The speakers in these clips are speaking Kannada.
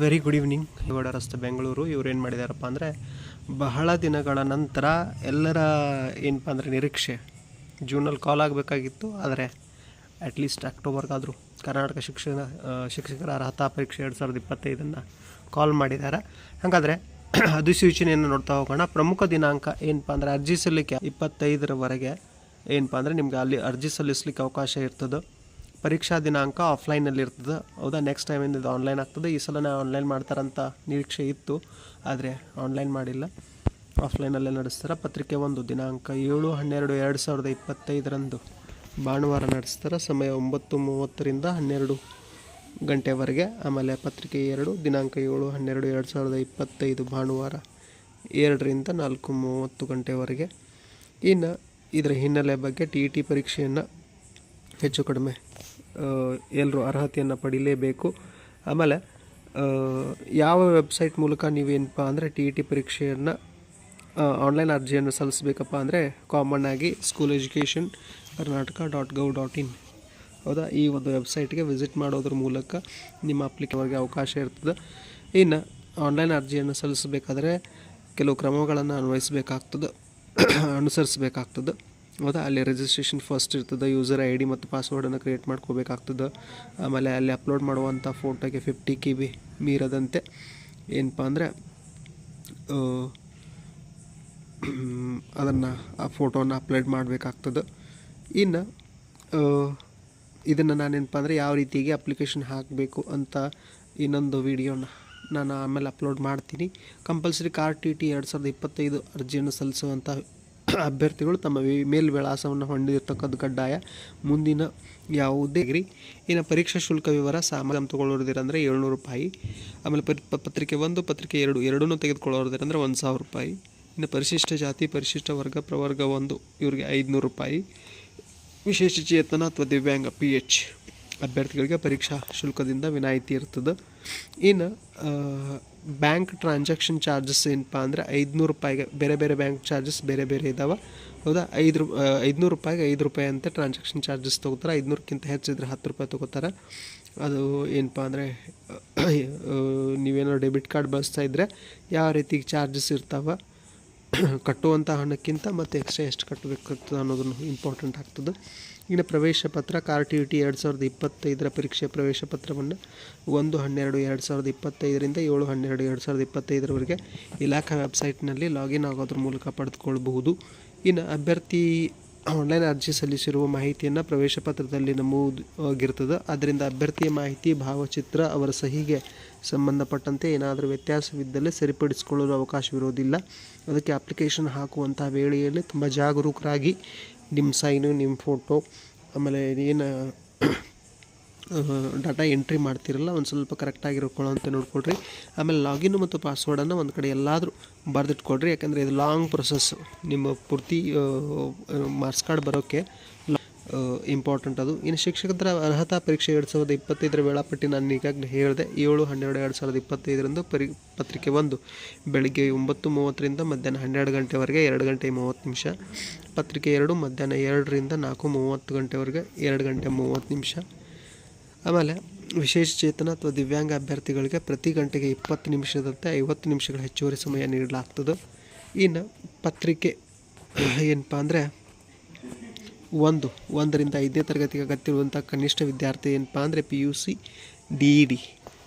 ವೆರಿ ಗುಡ್ ಈವ್ನಿಂಗ್ ಗೌಡ ರಸ್ತೆ ಬೆಂಗಳೂರು ಇವ್ರು ಏನು ಮಾಡಿದಾರಪ್ಪ ಅಂದರೆ, ಬಹಳ ದಿನಗಳ ನಂತರ ಎಲ್ಲರ ಏನಪ್ಪ ಅಂದರೆ ನಿರೀಕ್ಷೆ, ಜೂನಲ್ಲಿ ಕಾಲ್ ಆಗಬೇಕಾಗಿತ್ತು. ಆದರೆ ಅಟ್ಲೀಸ್ಟ್ ಅಕ್ಟೋಬರ್ಗಾದರೂ ಕರ್ನಾಟಕ ಶಿಕ್ಷಣ ಶಿಕ್ಷಕರ ಅರ್ಹತಾ ಪರೀಕ್ಷೆ ಎರಡು ಸಾವಿರದ ಇಪ್ಪತ್ತೈದನ್ನು ಕಾಲ್ ಮಾಡಿದ್ದಾರೆ ಹಾಗಾದರೆ, ಅಧಿಸೂಚನೆಯನ್ನು ನೋಡ್ತಾ ಹೋಗೋಣ. ಪ್ರಮುಖ ದಿನಾಂಕ ಏನಪ್ಪ ಅಂದರೆ ಅರ್ಜಿ ಸಲ್ಲಿಕೆ ಇಪ್ಪತ್ತೈದರವರೆಗೆ ಏನಪ್ಪ ಅಂದರೆ ನಿಮ್ಗೆ ಅಲ್ಲಿ ಅರ್ಜಿ ಸಲ್ಲಿಸಲಿಕ್ಕೆ ಅವಕಾಶ ಇರ್ತದೆ. ಪರೀಕ್ಷಾ ದಿನಾಂಕ ಆಫ್ಲೈನಲ್ಲಿ ಇರ್ತದೆ. ಹೌದಾ? ನೆಕ್ಸ್ಟ್ ಟೈಮ್ ಇದು ಆನ್ಲೈನ್ ಆಗ್ತದೆ. ಈ ಸಲ ಆನ್ಲೈನ್ ಮಾಡ್ತಾರಂತ ನಿರೀಕ್ಷೆ ಇತ್ತು. ಆದರೆ ಆನ್ಲೈನ್ ಮಾಡಿಲ್ಲ. ಆಫ್ಲೈನಲ್ಲೇ ನಡೆಸ್ತಾರೆ. ಪತ್ರಿಕೆ ಒಂದು, ದಿನಾಂಕ ಏಳು, ಹನ್ನೆರಡು, ಎರಡು ಸಾವಿರದ ಇಪ್ಪತ್ತೈದರಂದು ಭಾನುವಾರ ನಡೆಸ್ತಾರೆ. ಸಮಯ ಒಂಬತ್ತು ಮೂವತ್ತರಿಂದ ಹನ್ನೆರಡು ಗಂಟೆವರೆಗೆ. ಆಮೇಲೆ ಪತ್ರಿಕೆ ಎರಡು, ದಿನಾಂಕ ಏಳು, ಹನ್ನೆರಡು, ಎರಡು ಸಾವಿರದ ಇಪ್ಪತ್ತೈದು ಭಾನುವಾರ ಎರಡರಿಂದ ನಾಲ್ಕು ಮೂವತ್ತು ಗಂಟೆವರೆಗೆ. ಇನ್ನು ಇದರ ಹಿನ್ನೆಲೆ ಬಗ್ಗೆ ಟಿ ಇ ಟಿ ಪರೀಕ್ಷೆಯನ್ನು ಹೆಚ್ಚು ಕಡಿಮೆ ಎಲ್ಲರೂ ಅರ್ಹತೆಯನ್ನು ಪಡೀಲೇಬೇಕು. ಆಮೇಲೆ ಯಾವ ವೆಬ್ಸೈಟ್ ಮೂಲಕ ನೀವೇನಪ್ಪ ಅಂದರೆ ಟಿ ಇ ಟಿ ಪರೀಕ್ಷೆಯನ್ನು ಆನ್ಲೈನ್ ಅರ್ಜಿಯನ್ನು ಸಲ್ಲಿಸಬೇಕಪ್ಪ ಅಂದರೆ ಕಾಮನ್ ಆಗಿ school education Karnataka dot gov dot in ಹೌದಾ? ಈ ಒಂದು ವೆಬ್ಸೈಟ್ಗೆ ವಿಸಿಟ್ ಮಾಡೋದ್ರ ಮೂಲಕ ನಿಮ್ಮ ಅಪ್ಲಿಕೇಶನ್ಗೆ ಅವಕಾಶ ಇರ್ತದೆ. ಇನ್ನು ಆನ್ಲೈನ್ ಅರ್ಜಿಯನ್ನು ಸಲ್ಲಿಸಬೇಕಾದ್ರೆ ಕೆಲವು ಕ್ರಮಗಳನ್ನು ಅನ್ವಯಿಸಬೇಕಾಗ್ತದೆ. ಅನುಸರಿಸಬೇಕಾಗ್ತದೆ. ಹೌದಾ? ಅಲ್ಲಿ ರಿಜಿಸ್ಟ್ರೇಷನ್ ಫಸ್ಟ್ ಇರ್ತದೆ ಯೂಸರ್ ಐ ಡಿ ಮತ್ತು ಪಾಸ್ವರ್ಡನ್ನು ಕ್ರಿಯೇಟ್ ಮಾಡ್ಕೋಬೇಕಾಗ್ತದೆ. ಆಮೇಲೆ ಅಲ್ಲಿ ಅಪ್ಲೋಡ್ ಮಾಡುವಂಥ ಫೋಟೋಗೆ ಫಿಫ್ಟಿ ಕೆ ಬಿ ಮೀರದಂತೆ. ಏನಪ್ಪ ಅಂದರೆ ಅದನ್ನು, ಆ ಫೋಟೋನ ಅಪ್ಲೋಡ್ ಮಾಡಬೇಕಾಗ್ತದೆ. ಇನ್ನು ಇದನ್ನು ನಾನೇನಪ್ಪ ಅಂದರೆ ಯಾವ ರೀತಿಯಾಗಿ ಅಪ್ಲಿಕೇಶನ್ ಹಾಕಬೇಕು ಅಂತ ಇನ್ನೊಂದು ವಿಡಿಯೋನ ನಾನು ಆಮೇಲೆ ಅಪ್ಲೋಡ್ ಮಾಡ್ತೀನಿ. ಕಂಪಲ್ಸರಿ ಕಾರ್ ಟಿ ಟಿ ಎರಡು ಸಾವಿರದ ಇಪ್ಪತ್ತೈದು ಅರ್ಜಿಯನ್ನು ಸಲ್ಲಿಸುವಂಥ ಅಭ್ಯರ್ಥಿಗಳು ತಮ್ಮ ಮೇಲ್ ವಿಳಾಸವನ್ನು ಹೊಂದಿರತಕ್ಕದ್ದು ಕಡ್ಡಾಯ ಮುಂದಿನ ಯಾವುದೇ ಡಿಗ್ರಿ ಇನ್ನು ಪರೀಕ್ಷಾ ಶುಲ್ಕ ವಿವರ ಸಾಮಾನ್ಯ ತೊಗೊಳ್ಳೋದಿರಂದರೆ ಏಳ್ನೂರು ರೂಪಾಯಿ. ಆಮೇಲೆ ಪತ್ರಿಕೆ ಒಂದು, ಪತ್ರಿಕೆ ಎರಡು, ಎರಡನ್ನೂ ತೆಗೆದುಕೊಳ್ಳೋದಿರಂದರೆ ಒಂದು ಸಾವಿರ ರೂಪಾಯಿ. ಇನ್ನು ಪರಿಶಿಷ್ಟ ಜಾತಿ, ಪರಿಶಿಷ್ಟ ವರ್ಗ, ಪ್ರವರ್ಗ ಒಂದು, ಇವರಿಗೆ ಐದುನೂರು ರೂಪಾಯಿ. ವಿಶೇಷ ಚೇತನ ಅಥವಾ ದಿವ್ಯಾಂಗ ಪಿ ಎಚ್ ಅಭ್ಯರ್ಥಿಗಳಿಗೆ ಪರೀಕ್ಷಾ ಶುಲ್ಕದಿಂದ ವಿನಾಯಿತಿ ಇರ್ತದೆ. ಇನ್ನು ಬ್ಯಾಂಕ್ ಟ್ರಾನ್ಸಾಕ್ಷನ್ ಚಾರ್ಜಸ್ ಏನಪ್ಪ ಅಂದರೆ ಐದುನೂರು ರೂಪಾಯಿಗೆ ಬೇರೆ ಬೇರೆ ಬ್ಯಾಂಕ್ ಚಾರ್ಜಸ್ ಬೇರೆ ಬೇರೆ ಇದ್ದಾವೆ ಹೌದಾ? ಐದು ರೂ ಐದುನೂರು ರೂಪಾಯಿಗೆ ಐದು ರೂಪಾಯಿ ಅಂತ ಟ್ರಾನ್ಸಾಕ್ಷನ್ ಚಾರ್ಜಸ್ ತೊಗೋತಾರೆ. ಐದುನೂರಕ್ಕಿಂತ ಹೆಚ್ಚಿದ್ರೆ ಹತ್ತು ರೂಪಾಯಿ ತೊಗೋತಾರೆ. ಅದು ಏನಪ್ಪ ಅಂದರೆ ನೀವೇನೋ ಡೆಬಿಟ್ ಕಾರ್ಡ್ ಬಳಸ್ತಾ ಇದ್ದರೆ ಯಾವ ರೀತಿ ಚಾರ್ಜಸ್ ಇರ್ತಾವೆ ಕಟ್ಟುವಂಥ ಹಣಕ್ಕಿಂತ ಮತ್ತು ಎಕ್ಸ್ಟ್ರಾ ಎಷ್ಟು ಕಟ್ಟಬೇಕಾಗ್ತದೆ ಅನ್ನೋದನ್ನು ಇಂಪಾರ್ಟೆಂಟ್ ಆಗ್ತದೆ. ಇನ್ನು ಪ್ರವೇಶ ಪತ್ರ ಕಾರ್ ಟಿ ಟಿ ಎರಡು ಸಾವಿರದ ಇಪ್ಪತ್ತೈದರ ಪರೀಕ್ಷೆ ಪ್ರವೇಶ ಪತ್ರವನ್ನು ಒಂದು, ಹನ್ನೆರಡು, ಎರಡು ಸಾವಿರದ ಇಪ್ಪತ್ತೈದರಿಂದ ಏಳು, ಹನ್ನೆರಡು, ಎರಡು ಸಾವಿರದ ಇಪ್ಪತ್ತೈದರವರೆಗೆ ಇಲಾಖಾ ವೆಬ್ಸೈಟ್ನಲ್ಲಿ ಲಾಗಿನ್ ಆಗೋದ್ರ ಮೂಲಕ ಪಡೆದುಕೊಳ್ಬಹುದು. ಇನ್ನು ಅಭ್ಯರ್ಥಿ ಆನ್ಲೈನ್ ಅರ್ಜಿ ಸಲ್ಲಿಸಿರುವ ಮಾಹಿತಿಯನ್ನು ಪ್ರವೇಶ ಪತ್ರದಲ್ಲಿ ನಮೂದಾಗಿರ್ತದೆ ಅದರಿಂದ ಅಭ್ಯರ್ಥಿಯ ಮಾಹಿತಿ, ಭಾವಚಿತ್ರ ಅವರ ಸಹಿಗೆ ಸಂಬಂಧಪಟ್ಟಂತೆ ಏನಾದರೂ ವ್ಯತ್ಯಾಸವಿದ್ದಲ್ಲಿ ಸರಿಪಡಿಸಿಕೊಳ್ಳಲು ಅವಕಾಶವಿರೋದಿಲ್ಲ ಅದಕ್ಕೆ ಅಪ್ಲಿಕೇಶನ್ ಹಾಕುವಂಥ ವೇಳೆಯಲ್ಲಿ ತುಂಬ ಜಾಗರೂಕರಾಗಿ ನಿಮ್ಮ ಸೈನು ನಿಮ್ಮ ಫೋಟೋ ಆಮೇಲೆ ಏನು ಡಾಟಾ ಎಂಟ್ರಿ ಮಾಡ್ತಿರಲ್ಲ, ಒಂದು ಸ್ವಲ್ಪ ಕರೆಕ್ಟಾಗಿ ಇರ್ಕೊಳ್ಳೋಂತ ನೋಡ್ಕೊಳ್ರಿ. ಆಮೇಲೆ ಲಾಗಿನ್ ಮತ್ತು ಪಾಸ್ವರ್ಡನ್ನು ಒಂದು ಕಡೆ ಎಲ್ಲಾದರೂ ಬರೆದಿಟ್ಕೊಳ್ರಿ, ಯಾಕಂದರೆ ಇದು ಲಾಂಗ್ ಪ್ರೊಸೆಸ್ ನಿಮ್ಮ ಪೂರ್ತಿ ಮಾರ್ಕ್ಸ್ ಕಾರ್ಡ್ ಬರೋಕ್ಕೆ ಇಂಪಾರ್ಟೆಂಟ್ ಅದು. ಇನ್ನು ಶಿಕ್ಷಕರ ಅರ್ಹತಾ ಪರೀಕ್ಷೆ ಎರಡು ಸಾವಿರದ ಇಪ್ಪತ್ತೈದರ ವೇಳಾಪಟ್ಟಿ ನಾನು ಈಗಾಗಲೇ ಹೇಳಿದೆ, ಏಳು, ಹನ್ನೆರಡು, ಎರಡು ಸಾವಿರದ ಇಪ್ಪತ್ತೈದರಂದು ಪರಿ, ಪತ್ರಿಕೆ ಒಂದು. ಬೆಳಿಗ್ಗೆ ಒಂಬತ್ತು ಮೂವತ್ತರಿಂದ ಮಧ್ಯಾಹ್ನ ಹನ್ನೆರಡು ಗಂಟೆವರೆಗೆ ಎರಡು ಗಂಟೆ ಮೂವತ್ತು ನಿಮಿಷ. ಪತ್ರಿಕೆ ಎರಡು, ಮಧ್ಯಾಹ್ನ ಎರಡರಿಂದ ನಾಲ್ಕು ಮೂವತ್ತು ಗಂಟೆವರೆಗೆ ಎರಡು ಗಂಟೆ ಮೂವತ್ತು ನಿಮಿಷ. ಆಮೇಲೆ ವಿಶೇಷ ಚೇತನ ಅಥವಾ ದಿವ್ಯಾಂಗ ಅಭ್ಯರ್ಥಿಗಳಿಗೆ ಪ್ರತಿ ಗಂಟೆಗೆ ಇಪ್ಪತ್ತು ನಿಮಿಷದಂತೆ ಐವತ್ತು ನಿಮಿಷಗಳ ಹೆಚ್ಚುವರಿ ಸಮಯ ನೀಡಲಾಗ್ತದೆ. ಇನ್ನು ಪತ್ರಿಕೆ, ಏನಪ್ಪ ಅಂದರೆ ಒಂದು, ಒಂದರಿಂದ ಐದನೇ ತರಗತಿಗೆ ಅಗತ್ಯವಿರುವಂಥ ಕನಿಷ್ಠ ವಿದ್ಯಾರ್ಥಿ ಏನಪ್ಪ ಅಂದರೆ P U C D E D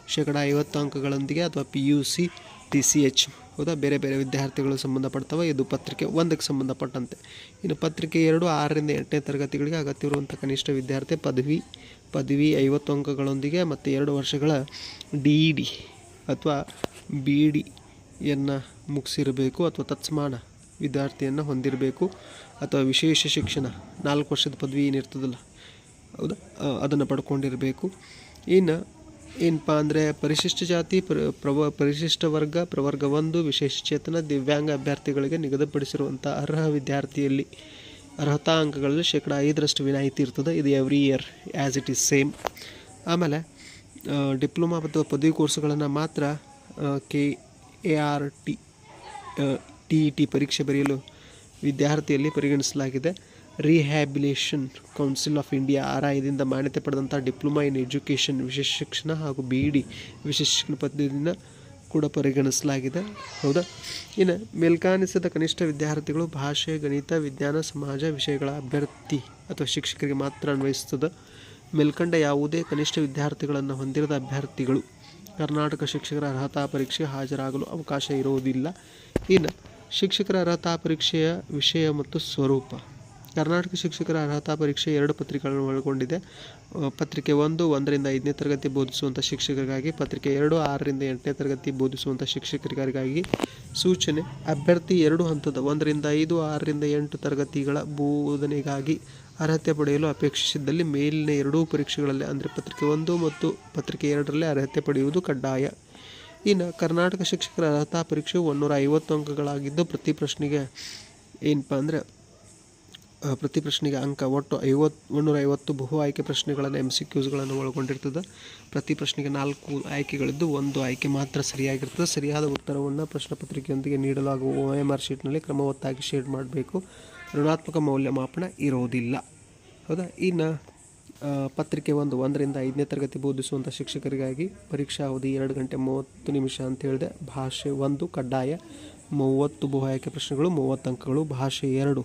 ಶೇಕಡ ಐವತ್ತು ಅಂಕಗಳೊಂದಿಗೆ ಅಥವಾ P U C T C H ಹೌದಾ? ಬೇರೆ ಬೇರೆ ವಿದ್ಯಾರ್ಥಿಗಳು ಸಂಬಂಧಪಡ್ತವೆ ಇದು ಪತ್ರಿಕೆ ಒಂದಕ್ಕೆ ಸಂಬಂಧಪಟ್ಟಂತೆ. ಇನ್ನು ಪತ್ರಿಕೆ ಎರಡು, ಆರರಿಂದ ಎಂಟನೇ ತರಗತಿಗಳಿಗೆ ಅಗತ್ಯವಿರುವಂಥ ಕನಿಷ್ಠ ವಿದ್ಯಾರ್ಥಿ ಪದವಿ ಪದವಿ ಐವತ್ತು ಅಂಕಗಳೊಂದಿಗೆ ಮತ್ತು ಎರಡು ವರ್ಷಗಳ ಡಿ ಇ ಡಿ ಅಥವಾ ಬಿ ಡಿಯನ್ನು ಮುಗಿಸಿರಬೇಕು ಅಥವಾ ತತ್ಸಮಾನ ವಿದ್ಯಾರ್ಥಿಯನ್ನು ಹೊಂದಿರಬೇಕು. ಅಥವಾ ವಿಶೇಷ ಶಿಕ್ಷಣ, ನಾಲ್ಕು ವರ್ಷದ ಪದವಿ ಏನಿರ್ತದಲ್ಲ, ಹೌದಾ? ಅದನ್ನು ಪಡ್ಕೊಂಡಿರಬೇಕು. ಇನ್ನು ಏನಪ್ಪ ಅಂದರೆ ಪರಿಶಿಷ್ಟ ಜಾತಿ, ಪ್ರ, ಪ್ರವ, ಪರಿಶಿಷ್ಟ ವರ್ಗ, ಪ್ರವರ್ಗ ಒಂದು, ವಿಶೇಷ ಚೇತನ, ದಿವ್ಯಾಂಗ ಅಭ್ಯರ್ಥಿಗಳಿಗೆ ನಿಗದಿಪಡಿಸಿರುವಂಥ ಅರ್ಹ ವಿದ್ಯಾರ್ಥಿಯಲ್ಲಿ ಅರ್ಹತಾ ಅಂಕಗಳಲ್ಲಿ ಶೇಕಡ ಐದರಷ್ಟು ವಿನಾಯಿತಿ ಇರ್ತದೆ. ಇದು every year as it is same ಆಮೇಲೆ ಡಿಪ್ಲೊಮಾ ಮತ್ತು ಪದವಿ ಕೋರ್ಸ್ಗಳನ್ನು ಮಾತ್ರ K A R T T E T ಪರೀಕ್ಷೆ ಬರೆಯಲು ವಿದ್ಯಾರ್ಥಿಯಲ್ಲಿ ಪರಿಗಣಿಸಲಾಗಿದೆ. Rehabilitation council of India R ಐದಿಂದ ಮಾನ್ಯತೆ ಪಡೆದಂಥ ಡಿಪ್ಲೊಮಾ ಇನ್ ಎಜುಕೇಷನ್ ವಿಶೇಷ ಶಿಕ್ಷಣ ಹಾಗೂ ಬಿ ಇ ಡಿ ವಿಶೇಷ ಶಿಕ್ಷಣ ಪದ್ಧತಿಯಿಂದ ಕೂಡ ಪರಿಗಣಿಸಲಾಗಿದೆ. ಹೌದಾ? ಇನ್ನು ಮೇಲ್ಕಾಣಿಸಿದ ಕನಿಷ್ಠ ವಿದ್ಯಾರ್ಥಿಗಳು ಭಾಷೆ, ಗಣಿತ, ವಿಜ್ಞಾನ, ಸಮಾಜ ವಿಷಯಗಳ ಅಭ್ಯರ್ಥಿ ಅಥವಾ ಶಿಕ್ಷಕರಿಗೆ ಮಾತ್ರ ಅನ್ವಯಿಸುತ್ತದೆ. ಮೇಲ್ಕಂಡ ಯಾವುದೇ ಕನಿಷ್ಠ ವಿದ್ಯಾರ್ಥಿಗಳನ್ನು ಹೊಂದಿರದ ಅಭ್ಯರ್ಥಿಗಳು ಕರ್ನಾಟಕ ಶಿಕ್ಷಕರ ಅರ್ಹತಾ ಪರೀಕ್ಷೆಗೆ ಹಾಜರಾಗಲು ಅವಕಾಶ ಇರುವುದಿಲ್ಲ. ಇನ್ನು ಶಿಕ್ಷಕರ ಅರ್ಹತಾ ಪರೀಕ್ಷೆಯ ವಿಷಯ ಮತ್ತು ಸ್ವರೂಪ. ಕರ್ನಾಟಕ ಶಿಕ್ಷಕರ ಅರ್ಹತಾ ಪರೀಕ್ಷೆ ಎರಡು ಪತ್ರಿಕೆಗಳನ್ನು ಒಳಗೊಂಡಿದೆ. ಪತ್ರಿಕೆ ಒಂದು, ಒಂದರಿಂದ ಐದನೇ ತರಗತಿ ಬೋಧಿಸುವಂಥ ಶಿಕ್ಷಕರಿಗಾಗಿ, ಪತ್ರಿಕೆ ಎರಡು, ಆರರಿಂದ ಎಂಟನೇ ತರಗತಿ ಬೋಧಿಸುವಂಥ ಶಿಕ್ಷಕರಿಗಾಗಿ ಸೂಚನೆ. ಅಭ್ಯರ್ಥಿ ಎರಡು ಹಂತದ, ಒಂದರಿಂದ ಐದು, ಆರರಿಂದ ಎಂಟು ತರಗತಿಗಳ ಬೋಧನೆಗಾಗಿ ಅರ್ಹತೆ ಪಡೆಯಲು ಅಪೇಕ್ಷಿಸಿದ್ದಲ್ಲಿ ಮೇಲಿನ ಎರಡೂ ಪರೀಕ್ಷೆಗಳಲ್ಲಿ, ಅಂದರೆ ಪತ್ರಿಕೆ ಒಂದು ಮತ್ತು ಪತ್ರಿಕೆ ಎರಡರಲ್ಲಿ ಅರ್ಹತೆ ಪಡೆಯುವುದು ಕಡ್ಡಾಯ. ಇನ್ನು ಕರ್ನಾಟಕ ಶಿಕ್ಷಕರ ಅರ್ಹತಾ ಪರೀಕ್ಷೆಯು ಒಂದೂರ ಐವತ್ತು ಅಂಕಗಳಾಗಿದ್ದು ಪ್ರತಿ ಪ್ರಶ್ನೆಗೆ ಏನಪ್ಪ ಅಂದರೆ ಪ್ರತಿ ಪ್ರಶ್ನೆಗೆ ಅಂಕ ಒಟ್ಟು ಐವತ್ತು ಒಂದೂರ ಐವತ್ತು ಬಹು ಆಯ್ಕೆ ಪ್ರಶ್ನೆಗಳನ್ನು ಎಂ ಸಿ ಕ್ಯೂಸ್ಗಳನ್ನು ಒಳಗೊಂಡಿರ್ತದೆ. ಪ್ರತಿ ಪ್ರಶ್ನೆಗೆ ನಾಲ್ಕು ಆಯ್ಕೆಗಳಿದ್ದು ಒಂದು ಆಯ್ಕೆ ಮಾತ್ರ ಸರಿಯಾಗಿರ್ತದೆ. ಸರಿಯಾದ ಉತ್ತರವನ್ನು ಪ್ರಶ್ನೆ ಪತ್ರಿಕೆಯೊಂದಿಗೆ ನೀಡಲಾಗುವ ಒ ಎಂ ಆರ್ ಶೀಟ್ನಲ್ಲಿ ಕ್ರಮವತ್ತಾಗಿ ಶೇಡ್ ಮಾಡಬೇಕು. ಋಣಾತ್ಮಕ ಮೌಲ್ಯಮಾಪನ ಇರೋದಿಲ್ಲ. ಹೌದಾ? ಇನ್ನು ಪತ್ರಿಕೆ ಒಂದು ಒಂದರಿಂದ ಐದನೇ ತರಗತಿ ಬೋಧಿಸುವಂಥ ಶಿಕ್ಷಕರಿಗಾಗಿ ಪರೀಕ್ಷಾ ಅವಧಿ ಎರಡು ಗಂಟೆ ಮೂವತ್ತು ನಿಮಿಷ ಅಂತ ಹೇಳಿದೆ. ಭಾಷೆ ಒಂದು, ಕಡ್ಡಾಯ ಮೂವತ್ತು ಬಹು ಆಯ್ಕೆ ಪ್ರಶ್ನೆಗಳು ಮೂವತ್ತು ಅಂಕಗಳು, ಭಾಷೆ ಎರಡು.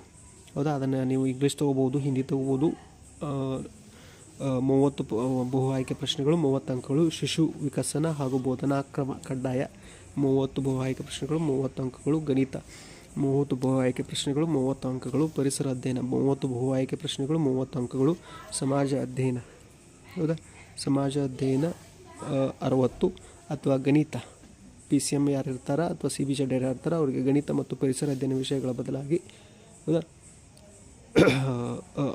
ಹೌದಾ? ಅದನ್ನು ನೀವು ಇಂಗ್ಲೀಷ್ ತೊಗೋಬೋದು, ಹಿಂದಿ ತೊಗೋಬೋದು. ಮೂವತ್ತು ಬಹು ಆಯ್ಕೆ ಪ್ರಶ್ನೆಗಳು ಮೂವತ್ತು ಅಂಕಗಳು, ಶಿಶು ವಿಕಸನ ಹಾಗೂ ಬೋಧನಾ ಕ್ರಮ ಕಡ್ಡಾಯ ಮೂವತ್ತು ಬಹು ಆಯ್ಕೆ ಪ್ರಶ್ನೆಗಳು ಮೂವತ್ತು ಅಂಕಗಳು, ಗಣಿತ. ಮೂವತ್ತು ಬಹು ಆಯ್ಕೆ ಪ್ರಶ್ನೆಗಳು, ಮೂವತ್ತು ಅಂಕಗಳು, ಪರಿಸರ ಅಧ್ಯಯನ, ಮೂವತ್ತು ಬಹು ಆಯ್ಕೆ ಪ್ರಶ್ನೆಗಳು, ಮೂವತ್ತು ಅಂಕಗಳು, ಸಮಾಜ ಅಧ್ಯಯನ. ಹೌದಾ? ಸಮಾಜ ಅಧ್ಯಯನ ಅರವತ್ತು ಅಥವಾ ಗಣಿತ. ಪಿ ಸಿ ಎಂ ಯಾರು ಇರ್ತಾರ ಅಥವಾ ಸಿ ಬಿ ಜೆಡ್ ಯಾರು ಇರ್ತಾರ, ಅವರಿಗೆ ಗಣಿತ ಮತ್ತು ಪರಿಸರ ಅಧ್ಯಯನ ವಿಷಯಗಳ ಬದಲಾಗಿ, ಹೌದಾ?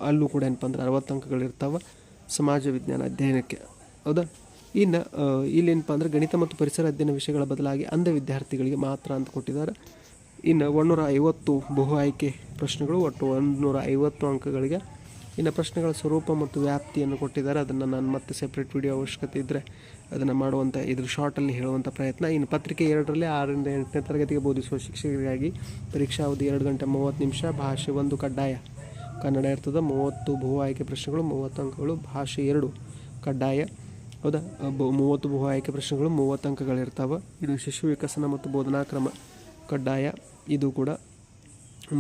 ಅಲ್ಲೂ ಕೂಡ ಏನಪ್ಪ ಅಂದ್ರೆ ಅರವತ್ತು ಇರ್ತಾವ ಸಮಾಜ ವಿಜ್ಞಾನ ಅಧ್ಯಯನಕ್ಕೆ. ಹೌದಾ? ಇನ್ನು ಇಲ್ಲೇನಪ್ಪ ಅಂದರೆ ಗಣಿತ ಮತ್ತು ಪರಿಸರ ಅಧ್ಯಯನ ವಿಷಯಗಳ ಬದಲಾಗಿ ಅಂಧ ವಿದ್ಯಾರ್ಥಿಗಳಿಗೆ ಮಾತ್ರ ಅಂತ ಕೊಟ್ಟಿದ್ದಾರೆ. ಇನ್ನು ಒಂದೂರ ಐವತ್ತು ಬಹು ಆಯ್ಕೆ ಪ್ರಶ್ನೆಗಳು, ಒಟ್ಟು ಒಂದುನೂರ ಐವತ್ತು ಅಂಕಗಳಿಗೆ ಇನ್ನು ಪ್ರಶ್ನೆಗಳ ಸ್ವರೂಪ ಮತ್ತು ವ್ಯಾಪ್ತಿಯನ್ನು ಕೊಟ್ಟಿದ್ದಾರೆ. ಅದನ್ನು ನಾನು ಮತ್ತೆ ಸೆಪ್ರೇಟ್ ವಿಡಿಯೋ ಅವಶ್ಯಕತೆ ಇದ್ದರೆ ಅದನ್ನು ಮಾಡುವಂಥ ಇದ್ರ ಶಾರ್ಟಲ್ಲಿ ಹೇಳುವಂಥ ಪ್ರಯತ್ನ. ಇನ್ನು ಪತ್ರಿಕೆ ಎರಡರಲ್ಲಿ ಆರರಿಂದ ಎಂಟನೇ ತರಗತಿಗೆ ಬೋಧಿಸುವ ಶಿಕ್ಷಕರಿಗಾಗಿ ಪರೀಕ್ಷಾ ಅವಧಿ ಎರಡು ಗಂಟೆ ಮೂವತ್ತು ನಿಮಿಷ, ಭಾಷೆ ಒಂದು ಕಡ್ಡಾಯ. ಕನ್ನಡ ಇರ್ತದೆ, ಮೂವತ್ತು ಬಹು ಆಯ್ಕೆ ಪ್ರಶ್ನೆಗಳು, ಮೂವತ್ತು ಅಂಕಗಳು, ಭಾಷೆ ಎರಡು ಕಡ್ಡಾಯ. ಹೌದಾ? ಮೂವತ್ತು ಬಹು ಆಯ್ಕೆ ಪ್ರಶ್ನೆಗಳು, ಮೂವತ್ತು ಅಂಕಗಳಿರ್ತಾವೆ. ಇದು ಶಿಶು ವಿಕಸನ ಮತ್ತು ಬೋಧನಾ ಕ್ರಮ ಕಡ್ಡಾಯ. ಇದು ಕೂಡ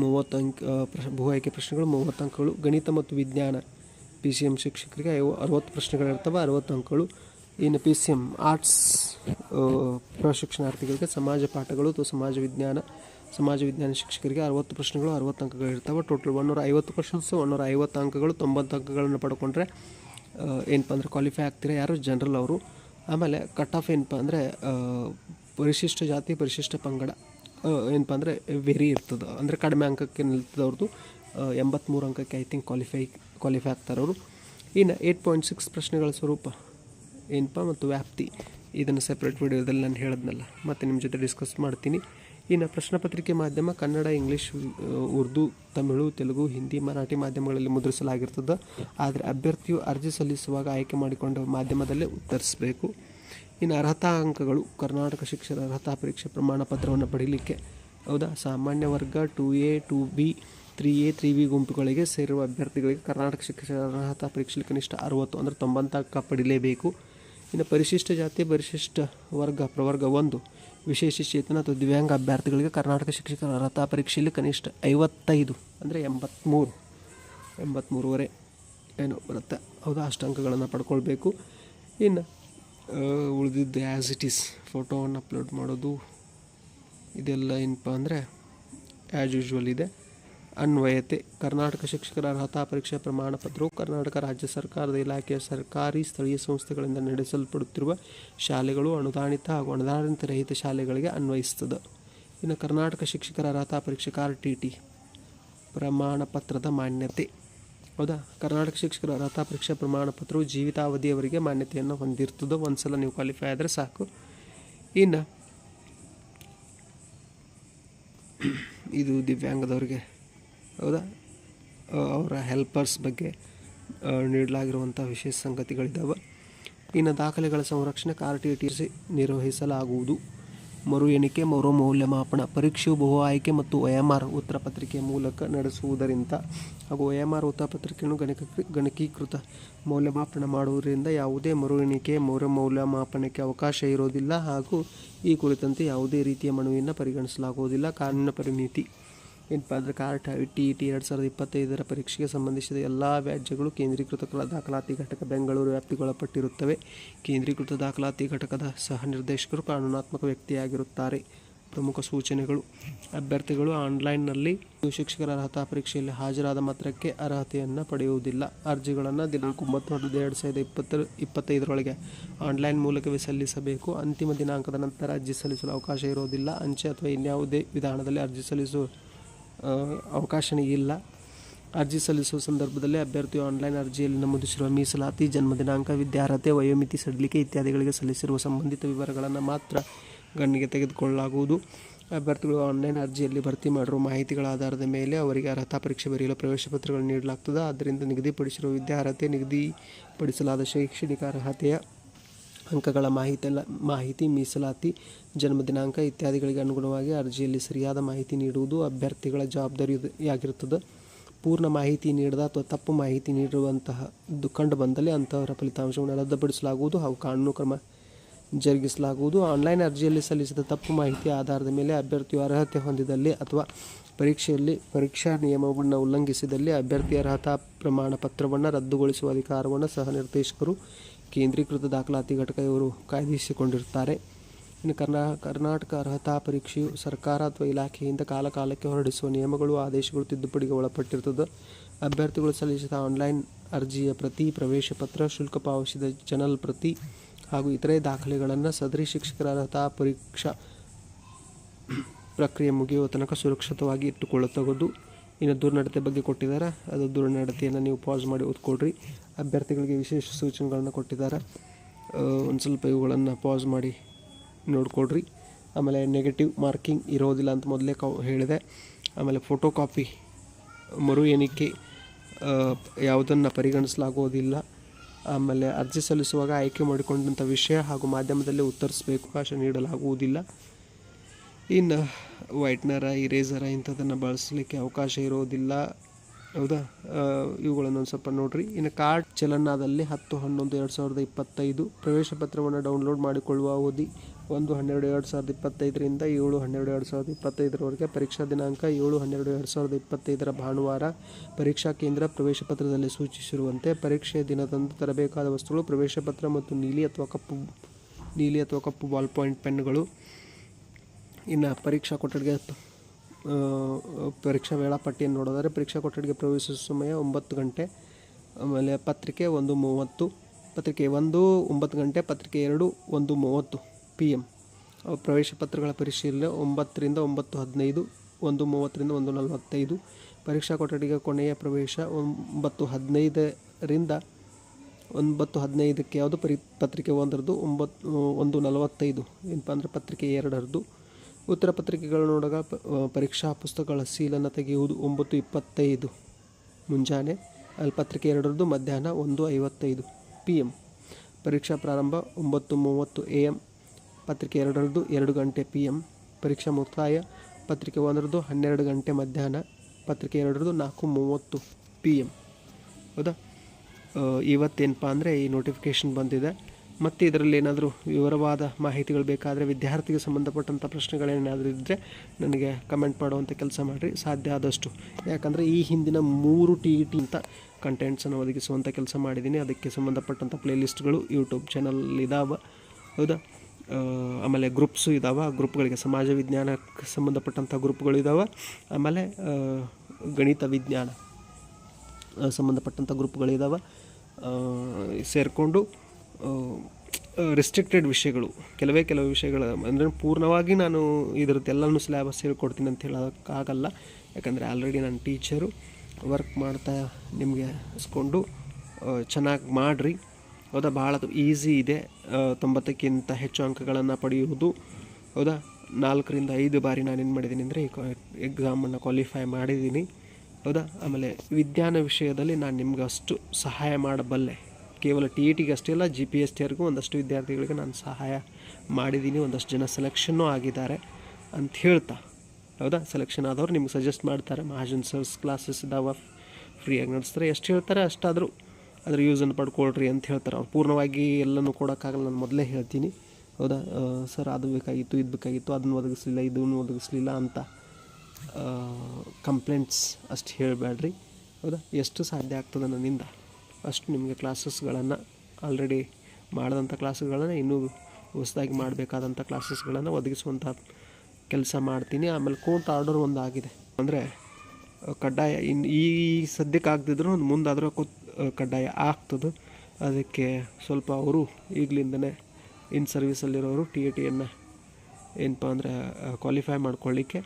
ಮೂವತ್ತು ಅಂಕ ಪ್ರಶ್, ಭೂ ಆಯ್ಕೆ ಪ್ರಶ್ನೆಗಳು, ಮೂವತ್ತು ಅಂಕಗಳು. ಗಣಿತ ಮತ್ತು ವಿಜ್ಞಾನ ಪಿ ಸಿ ಎಂ ಶಿಕ್ಷಕರಿಗೆ ಐವ ಅರವತ್ತು ಪ್ರಶ್ನೆಗಳಿರ್ತವೆ, ಅರವತ್ತು ಅಂಕಗಳು. ಇನ್ನು ಪಿ ಸಿ ಎಂ ಆರ್ಟ್ಸ್ ಪ್ರಶಿಕ್ಷಣಾರ್ಥಿಗಳಿಗೆ ಸಮಾಜ ಪಾಠಗಳು ಅಥವಾ ಸಮಾಜ ವಿಜ್ಞಾನ ಸಮಾಜ ವಿಜ್ಞಾನ ಶಿಕ್ಷಕರಿಗೆ ಅರವತ್ತು ಪ್ರಶ್ನೆಗಳು, ಅರವತ್ತು ಅಂಕಗಳು ಇರ್ತವೆ. ಟೋಟಲ್ ಒನ್ನೂರ ಐವತ್ತು ಕ್ವಶನ್ಸು ಒನ್ನೂರ ಐವತ್ತು ಅಂಕಗಳು, ತೊಂಬತ್ತು ಅಂಕಗಳನ್ನು ಪಡ್ಕೊಂಡ್ರೆ ಏನಪ್ಪ ಅಂದರೆ ಕ್ವಾಲಿಫೈ ಆಗ್ತೀರಾ ಯಾರು? ಜನರಲ್ ಅವರು. ಆಮೇಲೆ ಕಟ್ ಆಫ್ ಏನಪ್ಪ ಅಂದರೆ ಪರಿಶಿಷ್ಟ ಜಾತಿ, ಪರಿಶಿಷ್ಟ ಪಂಗಡ. ಏನಪ್ಪ ಅಂದರೆ ವೆರಿ ಇರ್ತದೆ. ಅಂದರೆ ಕಡಿಮೆ ಅಂಕಕ್ಕೆ ನಿಲ್ತದೆ ಅವ್ರದ್ದು ಎಂಬತ್ತ್ಮೂರು ಅಂಕಕ್ಕೆ ಐ ಥಿಂಕ್ ಕ್ವಾಲಿಫೈ ಕ್ವಾಲಿಫೈ ಆಗ್ತಾರೆ ಅವರು. ಇನ್ನು ಏಯ್ಟ್ ಪಾಯಿಂಟ್ ಸಿಕ್ಸ್ ಪ್ರಶ್ನೆಗಳ ಸ್ವರೂಪ ಏನಪ್ಪ ಮತ್ತು ವ್ಯಾಪ್ತಿ ಇದನ್ನು ಸೆಪ್ರೇಟ್ ವಿಡಿಯೋದಲ್ಲಿ ನಾನು ಹೇಳಿದ್ನಲ್ಲ. ಮತ್ತು ನಿಮ್ಮ ಜೊತೆ ಡಿಸ್ಕಸ್ ಮಾಡ್ತೀನಿ. ಇನ್ನು ಪ್ರಶ್ನೆ ಪತ್ರಿಕೆ ಮಾಧ್ಯಮ ಕನ್ನಡ ಇಂಗ್ಲೀಷ್ ಉರ್ದು, ತಮಿಳು, ತೆಲುಗು, ಹಿಂದಿ, ಮರಾಠಿ ಮಾಧ್ಯಮಗಳಲ್ಲಿ ಮುದ್ರಿಸಲಾಗಿರ್ತದೆ. ಆದರೆ ಅಭ್ಯರ್ಥಿಯು ಅರ್ಜಿ ಸಲ್ಲಿಸುವಾಗ ಆಯ್ಕೆ ಮಾಡಿಕೊಂಡ ಮಾಧ್ಯಮದಲ್ಲೇ ಉತ್ತರಿಸಬೇಕು. ಇನ್ನು ಅರ್ಹತಾ ಅಂಕಗಳು ಕರ್ನಾಟಕ ಶಿಕ್ಷಣ ಅರ್ಹತಾ ಪರೀಕ್ಷೆ ಪ್ರಮಾಣ ಪತ್ರವನ್ನು ಪಡೀಲಿಕ್ಕೆ. ಹೌದಾ? ಸಾಮಾನ್ಯ ವರ್ಗ two A two B three A three B ಗುಂಪುಗಳಿಗೆ ಸೇರುವ ಅಭ್ಯರ್ಥಿಗಳಿಗೆ ಕರ್ನಾಟಕ ಶಿಕ್ಷಣ ಅರ್ಹತಾ ಪರೀಕ್ಷೆಯಲ್ಲಿ ಕನಿಷ್ಠ ಅರುವತ್ತು ಅಂದರೆ ತೊಂಬತ್ತು ಅಂಕ ಪಡೀಲೇಬೇಕು. ಇನ್ನು ಪರಿಶಿಷ್ಟ ಜಾತಿ, ಪರಿಶಿಷ್ಟ ವರ್ಗ, ಪ್ರವರ್ಗ ಒಂದು, ವಿಶೇಷ ಚೇತನ ಅಥವಾ ದಿವ್ಯಾಂಗ ಅಭ್ಯರ್ಥಿಗಳಿಗೆ ಕರ್ನಾಟಕ ಶಿಕ್ಷಕರ ಅರ್ಹತಾ ಪರೀಕ್ಷೆಯಲ್ಲಿ ಕನಿಷ್ಠ ಐವತ್ತೈದು ಅಂದರೆ ಎಂಬತ್ತ್ಮೂರು ಎಂಬತ್ತ್ಮೂರುವರೆ ಏನು ಬರುತ್ತೆ. ಹೌದಾ? ಅಷ್ಟು ಅಂಕಗಳನ್ನು ಪಡ್ಕೊಳ್ಬೇಕು. ಇನ್ನು ಉಳಿದಿದ್ದು ಆ್ಯಸ್ ಇಟ್ ಈಸ್ ಫೋಟೋವನ್ನು ಅಪ್ಲೋಡ್ ಮಾಡೋದು ಇದೆಲ್ಲ ಏನಪ್ಪ ಅಂದರೆ ಆ್ಯಸ್ ಯೂಶ್ವಲ್ ಇದೆ. ಅನ್ವಯತೆ. ಕರ್ನಾಟಕ ಶಿಕ್ಷಕರ ಅರ್ಹತಾ ಪರೀಕ್ಷಾ ಪ್ರಮಾಣ ಪತ್ರವು ಕರ್ನಾಟಕ ರಾಜ್ಯ ಸರ್ಕಾರದ ಇಲಾಖೆಯ ಸರ್ಕಾರಿ ಸ್ಥಳೀಯ ಸಂಸ್ಥೆಗಳಿಂದ ನಡೆಸಲ್ಪಡುತ್ತಿರುವ ಶಾಲೆಗಳು ಅನುದಾನಿತ ಹಾಗೂ ಅನುದಾನಿತ ರಹಿತ ಶಾಲೆಗಳಿಗೆ ಅನ್ವಯಿಸ್ತದೆ ಇನ್ನು ಕರ್ನಾಟಕ ಶಿಕ್ಷಕರ ಅರ್ಹತಾ ಪರೀಕ್ಷೆ ಆರ್ ಟಿ ಟಿ ಪ್ರಮಾಣ ಪತ್ರದ ಮಾನ್ಯತೆ. ಹೌದಾ? ಕರ್ನಾಟಕ ಶಿಕ್ಷಕರ ಅರ್ಹತಾ ಪರೀಕ್ಷಾ ಪ್ರಮಾಣ ಪತ್ರವು ಜೀವಿತಾವಧಿಯವರೆಗೆ ಮಾನ್ಯತೆಯನ್ನು ಹೊಂದಿರ್ತದೆ? ಒಂದು ಸಲ ನೀವು ಕ್ವಾಲಿಫೈ ಆದರೆ ಸಾಕು. ಇನ್ನು ಇದು ದಿವ್ಯಾಂಗದವ್ರಿಗೆ, ಹೌದಾ? ಅವರ ಹೆಲ್ಪರ್ಸ್ ಬಗ್ಗೆ ನೀಡಲಾಗಿರುವಂಥ ವಿಶೇಷ ಸಂಗತಿಗಳಿದ್ದಾವೆ ಇನ್ನು ದಾಖಲೆಗಳ ಸಂರಕ್ಷಣೆ ಆರ್ ಟಿ ಟಿ ಸಿ ನಿರ್ವಹಿಸಲಾಗುವುದು. ಮರು ಎಣಿಕೆ, ಮರು ಮೌಲ್ಯಮಾಪನ, ಪರೀಕ್ಷೆಯು ಬಹು ಆಯ್ಕೆ ಮತ್ತು ಒ ಎಂ ಉತ್ತರ ಪತ್ರಿಕೆಯ ಮೂಲಕ ನಡೆಸುವುದರಿಂದ ಹಾಗೂ ಒ ಎಂ ಆರ್ ಉತ್ತರ ಪತ್ರಿಕೆಯನ್ನು ಗಣಕ ಗಣಕೀಕೃತ ಮೌಲ್ಯಮಾಪನ ಮಾಡುವುದರಿಂದ ಯಾವುದೇ ಮರು ಎಣಿಕೆ, ಮರು ಮೌಲ್ಯಮಾಪನಕ್ಕೆ ಅವಕಾಶ ಇರೋದಿಲ್ಲ ಹಾಗೂ ಈ ಕುರಿತಂತೆ ಯಾವುದೇ ರೀತಿಯ ಮನವಿಯನ್ನು ಪರಿಗಣಿಸಲಾಗುವುದಿಲ್ಲ. ಕಾನೂನಿನ ಪರಿಮಿತಿ ಏನಪ್ಪ ಅಂದರೆ ಕಾರ್ಟ್ ಟಿ ಇ ಟಿ ಎರಡು ಸಾವಿರದ ಇಪ್ಪತ್ತೈದರ ಪರೀಕ್ಷೆಗೆ ಸಂಬಂಧಿಸಿದ ಎಲ್ಲ ವ್ಯಾಜ್ಯಗಳು ಕೇಂದ್ರೀಕೃತ ದಾಖಲಾತಿ ಘಟಕ ಬೆಂಗಳೂರು ವ್ಯಾಪ್ತಿಗೊಳಪಟ್ಟಿರುತ್ತವೆ. ಕೇಂದ್ರೀಕೃತ ದಾಖಲಾತಿ ಘಟಕದ ಸಹ ನಿರ್ದೇಶಕರು ಕಾನೂನಾತ್ಮಕ ವ್ಯಕ್ತಿಯಾಗಿರುತ್ತಾರೆ. ಪ್ರಮುಖ ಸೂಚನೆಗಳು. ಅಭ್ಯರ್ಥಿಗಳು ಆನ್ಲೈನ್ನಲ್ಲಿ ಶಿಕ್ಷಕರ ಅರ್ಹತಾ ಪರೀಕ್ಷೆಯಲ್ಲಿ ಹಾಜರಾದ ಮಾತ್ರಕ್ಕೆ ಅರ್ಹತೆಯನ್ನು ಪಡೆಯುವುದಿಲ್ಲ. ಅರ್ಜಿಗಳನ್ನು ದಿನಾಂಕ ಒಂಬತ್ತು ಹನ್ನೊಂದು ಎರಡು ಸಾವಿರದ ಇಪ್ಪತ್ತರ ಇಪ್ಪತ್ತೈದರೊಳಗೆ ಆನ್ಲೈನ್ ಮೂಲಕವೇ ಸಲ್ಲಿಸಬೇಕು. ಅಂತಿಮ ದಿನಾಂಕದ ನಂತರ ಅರ್ಜಿ ಸಲ್ಲಿಸಲು ಅವಕಾಶ ಇರುವುದಿಲ್ಲ. ಅಂಚೆ ಅಥವಾ ಇನ್ಯಾವುದೇ ವಿಧಾನದಲ್ಲಿ ಅರ್ಜಿ ಸಲ್ಲಿಸುವ ಆ, ಅವಕಾಶನೇ ಇಲ್ಲ. ಅರ್ಜಿ ಸಲ್ಲಿಸುವ ಸಂದರ್ಭದಲ್ಲಿ ಅಭ್ಯರ್ಥಿಯು ಆನ್ಲೈನ್ ಅರ್ಜಿಯಲ್ಲಿ ನಮೂದಿಸಿರುವ ಮೀಸಲಾತಿ ಜನ್ಮ ದಿನಾಂಕ ವಿದ್ಯಾರ್ಹತೆ, ವಯೋಮಿತಿ, ಸಡಿಲಿಕೆ ಇತ್ಯಾದಿಗಳಿಗೆ ಸಲ್ಲಿಸಿರುವ ಸಂಬಂಧಿತ ವಿವರಗಳನ್ನು ಮಾತ್ರ ಗಣನೆಗೆ ತೆಗೆದುಕೊಳ್ಳಲಾಗುವುದು. ಅಭ್ಯರ್ಥಿಗಳು ಆನ್ಲೈನ್ ಅರ್ಜಿಯಲ್ಲಿ ಭರ್ತಿ ಮಾಡಿರುವ ಮಾಹಿತಿಗಳ ಆಧಾರದ ಮೇಲೆ ಅವರಿಗೆ ಅರ್ಹತಾ ಪರೀಕ್ಷೆ ಬರೆಯಲು ಪ್ರವೇಶ ಪತ್ರಗಳನ್ನು ನೀಡಲಾಗ್ತದೆ. ಆದ್ದರಿಂದ ನಿಗದಿಪಡಿಸಿರುವ ವಿದ್ಯಾರ್ಹತೆ ನಿಗದಿಪಡಿಸಲಾದ ಶೈಕ್ಷಣಿಕ ಅರ್ಹತೆಯ ಅಂಕಗಳ ಮಾಹಿತಿ ಮಾಹಿತಿ, ಮೀಸಲಾತಿ ಜನ್ಮ ದಿನಾಂಕ ಇತ್ಯಾದಿಗಳಿಗೆ ಅನುಗುಣವಾಗಿ ಅರ್ಜಿಯಲ್ಲಿ ಸರಿಯಾದ ಮಾಹಿತಿ ನೀಡುವುದು ಅಭ್ಯರ್ಥಿಗಳ ಜವಾಬ್ದಾರಿಯಾಗಿರುತ್ತದೆ. ಪೂರ್ಣ ಮಾಹಿತಿ ನೀಡದ ಅಥವಾ ತಪ್ಪು ಮಾಹಿತಿ ನೀಡಿರುವಂತಹ ಕಂಡು ಬಂದಲ್ಲಿ ಅಂತಹವರ ಫಲಿತಾಂಶವನ್ನು ರದ್ದುಪಡಿಸಲಾಗುವುದು ಹಾಗೂ ಕಾನೂನು ಕ್ರಮ ಜರುಗಿಸಲಾಗುವುದು. ಆನ್ಲೈನ್ ಅರ್ಜಿಯಲ್ಲಿ ಸಲ್ಲಿಸಿದ ತಪ್ಪು ಮಾಹಿತಿಯ ಆಧಾರದ ಮೇಲೆ ಅಭ್ಯರ್ಥಿಯು ಅರ್ಹತೆ ಹೊಂದಿದಲ್ಲಿ ಅಥವಾ ಪರೀಕ್ಷೆಯಲ್ಲಿ ಪರೀಕ್ಷಾ ನಿಯಮವನ್ನು ಉಲ್ಲಂಘಿಸಿದಲ್ಲಿ ಅಭ್ಯರ್ಥಿ ಅರ್ಹತಾ ಪ್ರಮಾಣ ಪತ್ರವನ್ನು ರದ್ದುಗೊಳಿಸುವ ಅಧಿಕಾರವನ್ನು ಸಹ ನಿರ್ದೇಶಕರು ಕೇಂದ್ರೀಕೃತ ದಾಖಲಾತಿ ಘಟಕ ಇವರು ಕಾಯ್ದಿರಿಸಿಕೊಂಡಿರುತ್ತಾರೆ. ಇನ್ನು ಕರ್ನಾ, ಕರ್ನಾಟಕ ಅರ್ಹತಾ ಪರೀಕ್ಷೆಯು ಸರ್ಕಾರ ಅಥವಾ ಇಲಾಖೆಯಿಂದ ಕಾಲಕಾಲಕ್ಕೆ ಹೊರಡಿಸುವ ನಿಯಮಗಳು, ಆದೇಶಗಳು ತಿದ್ದುಪಡಿಗೆ ಒಳಪಟ್ಟಿರುತ್ತದೆ. ಅಭ್ಯರ್ಥಿಗಳು ಸಲ್ಲಿಸಿದ ಆನ್ಲೈನ್ ಅರ್ಜಿಯ ಪ್ರತಿ ಪ್ರವೇಶ ಪತ್ರ, ಶುಲ್ಕ ಪಾವತಿಸಿದ ಜನಲ್ ಪ್ರತಿ ಹಾಗೂ ಇತರೆ ದಾಖಲೆಗಳನ್ನು ಸದರಿ ಶಿಕ್ಷಕರ ಅರ್ಹತಾ ಪರೀಕ್ಷಾ ಪ್ರಕ್ರಿಯೆ ಮುಗಿಯುವ ತನಕ ಸುರಕ್ಷಿತವಾಗಿ ಇಟ್ಟುಕೊಳ್ಳತಕ್ಕದ್ದು ಇನ್ನು ದುರ್ನಡತೆ ಬಗ್ಗೆ ಕೊಟ್ಟಿದ್ದಾರೆ. ಅದು ದುರ್ನಡತೆಯನ್ನು ನೀವು ಪಾಸ್ ಮಾಡಿ ಓದ್ಕೊಳ್ರಿ. ಅಭ್ಯರ್ಥಿಗಳಿಗೆ ವಿಶೇಷ ಸೂಚನೆಗಳನ್ನು ಕೊಟ್ಟಿದ್ದಾರೆ. ಒಂದು ಸ್ವಲ್ಪ ಇವುಗಳನ್ನು ಪಾಸ್ ಮಾಡಿ ನೋಡಿಕೊಡ್ರಿ ಆಮೇಲೆ ನೆಗೆಟಿವ್ ಮಾರ್ಕಿಂಗ್ ಇರೋದಿಲ್ಲ ಅಂತ ಮೊದಲೇ ಕ, ಹೇಳಿದೆ. ಆಮೇಲೆ ಫೋಟೋ ಕಾಪಿ ಮರು ಎಣಿಕೆ ಯಾವುದನ್ನು ಪರಿಗಣಿಸಲಾಗುವುದಿಲ್ಲ ಆಮೇಲೆ ಅರ್ಜಿ ಸಲ್ಲಿಸುವಾಗ ಆಯ್ಕೆ ಮಾಡಿಕೊಂಡಂಥ ವಿಷಯ ಹಾಗೂ ಮಾಧ್ಯಮದಲ್ಲಿ ಉತ್ತರಿಸಬೇಕು. ಅವಕಾಶ ನೀಡಲಾಗುವುದಿಲ್ಲ. ಇನ್ನು ವೈಟ್ನರ, ಇರೇಸರ ಇಂಥದ್ದನ್ನು ಬಳಸಲಿಕ್ಕೆ ಅವಕಾಶ ಇರೋದಿಲ್ಲ. ಹೌದಾ? ಇವುಗಳನ್ನು ಒಂದು ಸ್ವಲ್ಪ ನೋಡ್ರಿ. ಇನ್ನು ಕಾರ್ಡ್ ಚಲನಾದಲ್ಲಿ ಹತ್ತು, ಹನ್ನೊಂದು, ಎರಡು ಸಾವಿರದ ಇಪ್ಪತ್ತೈದು ಪ್ರವೇಶ ಪತ್ರವನ್ನು ಡೌನ್ಲೋಡ್ ಮಾಡಿಕೊಳ್ಳುವ ಅವಧಿ ಒಂದು, ಹನ್ನೆರಡು, ಎರಡು ಸಾವಿರದ ಇಪ್ಪತ್ತೈದರಿಂದ ಏಳು, ಹನ್ನೆರಡು, ಎರಡು ಸಾವಿರದ ಇಪ್ಪತ್ತೈದರವರೆಗೆ ಪರೀಕ್ಷಾ ದಿನಾಂಕ ಏಳು, ಹನ್ನೆರಡು, ಎರಡು ಸಾವಿರದ ಇಪ್ಪತ್ತೈದರ ಭಾನುವಾರ ಪರೀಕ್ಷಾ ಕೇಂದ್ರ ಪ್ರವೇಶ ಪತ್ರದಲ್ಲಿ ಸೂಚಿಸಿರುವಂತೆ ಪರೀಕ್ಷೆಯ ದಿನದಂದು ತರಬೇಕಾದ ವಸ್ತುಗಳು ಪ್ರವೇಶ ಪತ್ರ ಮತ್ತು ನೀಲಿ ಅಥವಾ ಕಪ್ಪು, ನೀಲಿ ಅಥವಾ ಕಪ್ಪು ಬಾಲ್ ಪಾಯಿಂಟ್ ಪೆನ್ಗಳು ಇನ್ನು ಪರೀಕ್ಷಾ ಕೊಠಡಿಗೆ ಪರೀಕ್ಷಾ ವೇಳಾಪಟ್ಟಿಯನ್ನು ನೋಡೋದಾದರೆ ಪರೀಕ್ಷಾ ಕೊಠಡಿಗೆ ಪ್ರವೇಶಿಸುವ ಸಮಯ ಒಂಬತ್ತು ಗಂಟೆ, ಆಮೇಲೆ ಪತ್ರಿಕೆ ಒಂದು ಮೂವತ್ತು, ಪತ್ರಿಕೆ ಒಂದು ಒಂಬತ್ತು ಗಂಟೆ, ಪತ್ರಿಕೆ ಎರಡು ಒಂದು ಮೂವತ್ತು ಪಿ ಎಂ ಪ್ರವೇಶ ಪತ್ರಗಳ ಪರಿಶೀಲನೆ ಒಂಬತ್ತರಿಂದ ಒಂಬತ್ತು ಹದಿನೈದು, ಒಂದು ಮೂವತ್ತರಿಂದ ಒಂದು ನಲವತ್ತೈದು, ಪರೀಕ್ಷಾ ಕೊಠಡಿಗೆ ಕೊನೆಯ ಪ್ರವೇಶ ಒಂಬತ್ತು ಹದಿನೈದರಿಂದ ಒಂಬತ್ತು ಹದಿನೈದಕ್ಕೆ ಯಾವುದು ಪರಿ, ಪತ್ರಿಕೆ ಒಂದರದ್ದು ಒಂಬತ್ತು, ಒಂದು ನಲವತ್ತೈದು, ಏನಪ್ಪ ಅಂದರೆ ಪತ್ರಿಕೆ ಎರಡರದ್ದು. ಉತ್ತರ ಪತ್ರಿಕೆಗಳು ನೋಡಾಗ ಪರೀಕ್ಷಾ ಪುಸ್ತಕಗಳ ಸೀಲನ್ನು ತೆಗೆಯುವುದು ಒಂಬತ್ತು ಇಪ್ಪತ್ತೈದು. ಮುಂಜಾನೆ ಅಲ್ಲಿ ಪತ್ರಿಕೆ ಎರಡರದ್ದು ಮಧ್ಯಾಹ್ನ ಒಂದು ಐವತ್ತೈದು ಪಿ ಎಂ ಪರೀಕ್ಷಾ ಪ್ರಾರಂಭ ಒಂಬತ್ತು ಮೂವತ್ತು ಎ ಎಂ ಪತ್ರಿಕೆ ಎರಡರದ್ದು ಎರಡು ಗಂಟೆ ಪಿ ಎಂ ಪರೀಕ್ಷಾ ಮುಕ್ತಾಯ ಪತ್ರಿಕೆ ಒಂದರದ್ದು ಹನ್ನೆರಡು ಗಂಟೆ ಮಧ್ಯಾಹ್ನ ಪತ್ರಿಕೆ ಎರಡರದ್ದು ನಾಲ್ಕು ಮೂವತ್ತು ಪಿ ಎಂ ಹೌದಾ ಇವತ್ತೇನಪ್ಪ ಅಂದರೆ ಈ ನೋಟಿಫಿಕೇಷನ್ ಬಂದಿದೆ. ಮತ್ತು ಇದರಲ್ಲಿ ಏನಾದರೂ ವಿವರವಾದ ಮಾಹಿತಿಗಳು ಬೇಕಾದರೆ ವಿದ್ಯಾರ್ಥಿಗೆ ಸಂಬಂಧಪಟ್ಟಂಥ ಪ್ರಶ್ನೆಗಳೇನಾದರೂ ಇದ್ದರೆ ನನಗೆ ಕಮೆಂಟ್ ಮಾಡುವಂಥ ಕೆಲಸ ಮಾಡಿರಿ, ಸಾಧ್ಯ ಆದಷ್ಟು. ಯಾಕಂದರೆ ಈ ಹಿಂದಿನ ಮೂರು ಟಿ ಇ ಟಿ ಅಂತ ಕಂಟೆಂಟ್ಸನ್ನು ಒದಗಿಸುವಂಥ ಕೆಲಸ ಮಾಡಿದ್ದೀನಿ ಅದಕ್ಕೆ ಸಂಬಂಧಪಟ್ಟಂಥ ಪ್ಲೇಲಿಸ್ಟ್ಗಳು ಯೂಟ್ಯೂಬ್ ಚಾನಲ್ ಇದಾವೆ. ಹೌದಾ? ಆಮೇಲೆ ಗ್ರೂಪ್ಸು ಇದ್ದಾವೆ ಗ್ರೂಪ್ಗಳಿಗೆ ಸಮಾಜ ವಿಜ್ಞಾನಕ್ಕೆ ಸಂಬಂಧಪಟ್ಟಂಥ ಗ್ರೂಪ್ಗಳು ಇದ್ದಾವೆ ಆಮೇಲೆ ಗಣಿತ ವಿಜ್ಞಾನ ಸಂಬಂಧಪಟ್ಟಂಥ ಗ್ರೂಪ್ಗಳಿದ್ದಾವೆ ಸೇರಿಕೊಂಡು ರೆಸ್ಟ್ರಿಕ್ಟೆಡ್ ವಿಷಯಗಳು, ಕೆಲವೇ ಕೆಲವು ವಿಷಯಗಳು, ಅಂದರೆ ಪೂರ್ಣವಾಗಿ ನಾನು ಇದ್ರದ್ದೆಲ್ಲನೂ ಸಿಲೆಬಸ್ ಹೇಳ್ಕೊಡ್ತೀನಿ ಅಂತ ಹೇಳೋಕ್ಕಾಗಲ್ಲ. ಯಾಕಂದರೆ ಆಲ್ರೆಡಿ ನಾನು ಟೀಚರು ವರ್ಕ್ ಮಾಡ್ತಾ ನಿಮಗೆ ಇಸ್ಕೊಂಡು ಚೆನ್ನಾಗಿ ಮಾಡಿರಿ. ಹೌದಾ? ಭಾಳ ಈಸಿ ಇದೆ. ತೊಂಬತ್ತಕ್ಕಿಂತ ಹೆಚ್ಚು ಅಂಕಗಳನ್ನು ಪಡೆಯುವುದು. ಹೌದಾ? ನಾಲ್ಕರಿಂದ ಐದು ಬಾರಿ ನಾನು ಏನು ಮಾಡಿದ್ದೀನಿ ಅಂದರೆ ಈ ಎಕ್ಸಾಮನ್ನು ಕ್ವಾಲಿಫೈ ಮಾಡಿದ್ದೀನಿ. ಹೌದಾ? ಆಮೇಲೆ ವಿಜ್ಞಾನ ವಿಷಯದಲ್ಲಿ ನಾನು ನಿಮ್ಗೆ ಅಷ್ಟು ಸಹಾಯ ಮಾಡಬಲ್ಲೆ. ಕೇವಲ ಟಿ ಇ ಟಿಗೆ ಅಷ್ಟೇ ಅಲ್ಲ, ಜಿ ಪಿ ಎಸ್ ಟಿವರೆಗೂ ಒಂದಷ್ಟು ವಿದ್ಯಾರ್ಥಿಗಳಿಗೆ ನಾನು ಸಹಾಯ ಮಾಡಿದ್ದೀನಿ. ಒಂದಷ್ಟು ಜನ ಸೆಲೆಕ್ಷನ್ನು ಆಗಿದ್ದಾರೆ ಅಂತ ಹೇಳ್ತಾ. ಹೌದಾ? ಸೆಲೆಕ್ಷನ್ ಆದವ್ರು ನಿಮ್ಗೆ ಸಜೆಸ್ಟ್ ಮಾಡ್ತಾರೆ. ಮಹಾಜನ್ ಸರ್ಸ್ ಕ್ಲಾಸಸ್ ಇದಾವ ಫ್ರೀಯಾಗಿ ನಡೆಸ್ತಾರೆ. ಎಷ್ಟು ಹೇಳ್ತಾರೆ ಅಷ್ಟಾದರೂ ಅದ್ರ ಯೂಸನ್ನು ಪಡ್ಕೊಳ್ರಿ ಅಂತ ಹೇಳ್ತಾರೆ. ಅವ್ರು ಪೂರ್ಣವಾಗಿ ಎಲ್ಲನೂ ಕೊಡೋಕ್ಕಾಗಲ್ಲ, ನಾನು ಮೊದಲೇ ಹೇಳ್ತೀನಿ. ಹೌದಾ? ಸರ್, ಅದು ಬೇಕಾಗಿತ್ತು, ಇದು ಬೇಕಾಗಿತ್ತು, ಅದನ್ನು ಒದಗಿಸ್ಲಿಲ್ಲ, ಇದನ್ನು ಒದಗಿಸ್ಲಿಲ್ಲ ಅಂತ ಕಂಪ್ಲೇಂಟ್ಸ್ ಅಷ್ಟು ಹೇಳಬೇಡ್ರಿ ಹೌದಾ? ಎಷ್ಟು ಸಾಧ್ಯ ಆಗ್ತದೆ ನನ್ನಿಂದ? ಅಷ್ಟು ನಿಮಗೆ ಕ್ಲಾಸಸ್ಗಳನ್ನು ಆಲ್ರೆಡಿ ಮಾಡಿದಂಥ ಕ್ಲಾಸಸ್ಗಳನ್ನು ಇನ್ನೂ ಹೊಸದಾಗಿ ಮಾಡಬೇಕಾದಂಥ ಕ್ಲಾಸಸ್ಗಳನ್ನು ಒದಗಿಸುವಂಥ ಕೆಲಸ ಮಾಡ್ತೀನಿ. ಆಮೇಲೆ ಕೋರ್ಟ್ ಆರ್ಡರ್ ಒಂದು ಆಗಿದೆ ಅಂದರೆ ಕಡ್ಡಾಯ ಇನ್ನು ಈ ಸದ್ಯಕ್ಕೆ ಆಗದಿದ್ರು ಒಂದು ಮುಂದಾದರೂ ಕೂತ್ ಕಡ್ಡಾಯ ಆಗ್ತದೆ. ಅದಕ್ಕೆ ಸ್ವಲ್ಪ ಅವರು ಈಗಲಿಂದನೇ ಇನ್ ಸರ್ವಿಸಲ್ಲಿರೋರು ಟಿ ಎ ಟಿಯನ್ನು ಏನಪ್ಪ ಅಂದರೆ ಕ್ವಾಲಿಫೈ ಮಾಡ್ಕೊಳ್ಳಿಕ್ಕೆ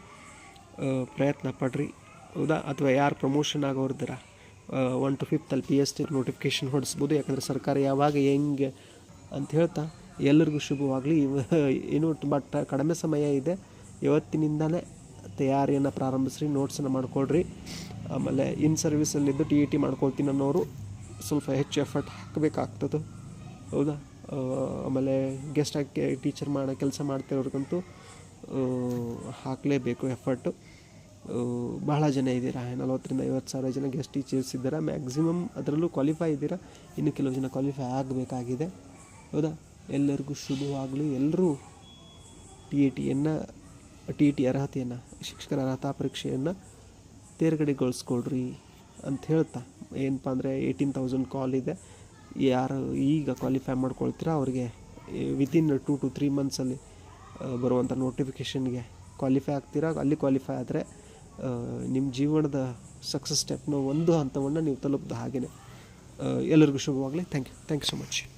ಪ್ರಯತ್ನ ಪಡ್ರಿ. ಹೌದಾ? ಅಥವಾ ಯಾರು ಪ್ರಮೋಷನ್ ಆಗೋರ್ದಿರ ಒನ್ ಟು ಫಿಫ್ತಲ್ಲಿ ಪಿ ಎಸ್ ಟಿ ನೋಟಿಫಿಕೇಷನ್ ಹೊಡಿಸ್ಬೋದು. ಯಾಕಂದರೆ ಸರ್ಕಾರ ಯಾವಾಗ ಹೆಂಗೆ ಅಂತ ಹೇಳ್ತಾ, ಎಲ್ಲರಿಗೂ ಶುಭವಾಗಲಿ. ಇನ್ನೂ ತುಂಬ ಕಡಿಮೆ ಸಮಯ ಇದೆ. ಇವತ್ತಿನಿಂದಲೇ ತಯಾರಿಯನ್ನು ಪ್ರಾರಂಭಿಸ್ರಿ ನೋಟ್ಸನ್ನು ಮಾಡ್ಕೊಳ್ರಿ. ಆಮೇಲೆ ಇನ್ ಸರ್ವಿಸಲ್ಲಿದ್ದು ಟಿ ಇ ಟಿ ಮಾಡ್ಕೊಳ್ತೀನಿ ಅನ್ನೋರು ಸ್ವಲ್ಪ ಹೆಚ್ಚು ಎಫರ್ಟ್ ಹಾಕಬೇಕಾಗ್ತದೆ. ಹೌದಾ? ಆಮೇಲೆ ಗೆಸ್ಟ್ ಆಗಿ ಟೀಚರ್ ಮಾಡೋ, ಕೆಲಸ ಮಾಡ್ತಿರೋರ್ಗಂತೂ ಹಾಕಲೇಬೇಕು ಎಫರ್ಟು ಬಹಳ ಜನ ಇದ್ದೀರಾ? ನಲವತ್ತರಿಂದ ಐವತ್ತು ಸಾವಿರ ಜನ ಗೆಸ್ಟ್ ಟೀಚರ್ಸ್ ಇದ್ದೀರಾ? ಮ್ಯಾಕ್ಸಿಮಮ್ ಅದರಲ್ಲೂ ಕ್ವಾಲಿಫೈ ಇದ್ದೀರಾ? ಇನ್ನು ಕೆಲವು ಜನ ಕ್ವಾಲಿಫೈ ಆಗಬೇಕಾಗಿದೆ. ಹೌದಾ? ಎಲ್ಲರಿಗೂ ಶುಭವಾಗಲಿ. ಎಲ್ಲರೂ ಟಿ ಎ ಟಿಯನ್ನು ಟಿ ಇ ಟಿ ಅರ್ಹತೆಯನ್ನು, ಶಿಕ್ಷಕರ ಅರ್ಹತಾ ಪರೀಕ್ಷೆಯನ್ನು ತೇರ್ಗಡೆಗೊಳಿಸ್ಕೊಳ್ರಿ ಅಂತ ಹೇಳ್ತಾ. ಏನಪ್ಪ ಅಂದರೆ ಏಯ್ಟೀನ್ ತೌಸಂಡ್ ಕಾಲ್ ಇದೆ. ಯಾರು ಈಗ ಕ್ವಾಲಿಫೈ ಮಾಡ್ಕೊಳ್ತೀರಾ? ಅವರಿಗೆ ವಿತಿನ್ ಟೂ ಟು ತ್ರೀ ಮಂತ್ಸಲ್ಲಿ ಬರುವಂಥ ನೋಟಿಫಿಕೇಷನ್ಗೆ ಕ್ವಾಲಿಫೈ ಆಗ್ತೀರಾ? ಅಲ್ಲಿ ಕ್ವಾಲಿಫೈ ಆದರೆ ನಿಮ್ಮ ಜೀವನದ ಸಕ್ಸಸ್ ಸ್ಟೆಪ್ನ ಒಂದು ಹಂತವನ್ನು ನೀವು ತಲುಪಿದ ಹಾಗೆಯೇ ಎಲ್ಲರಿಗೂ ಶುಭವಾಗಲಿ. Thank you thank you so much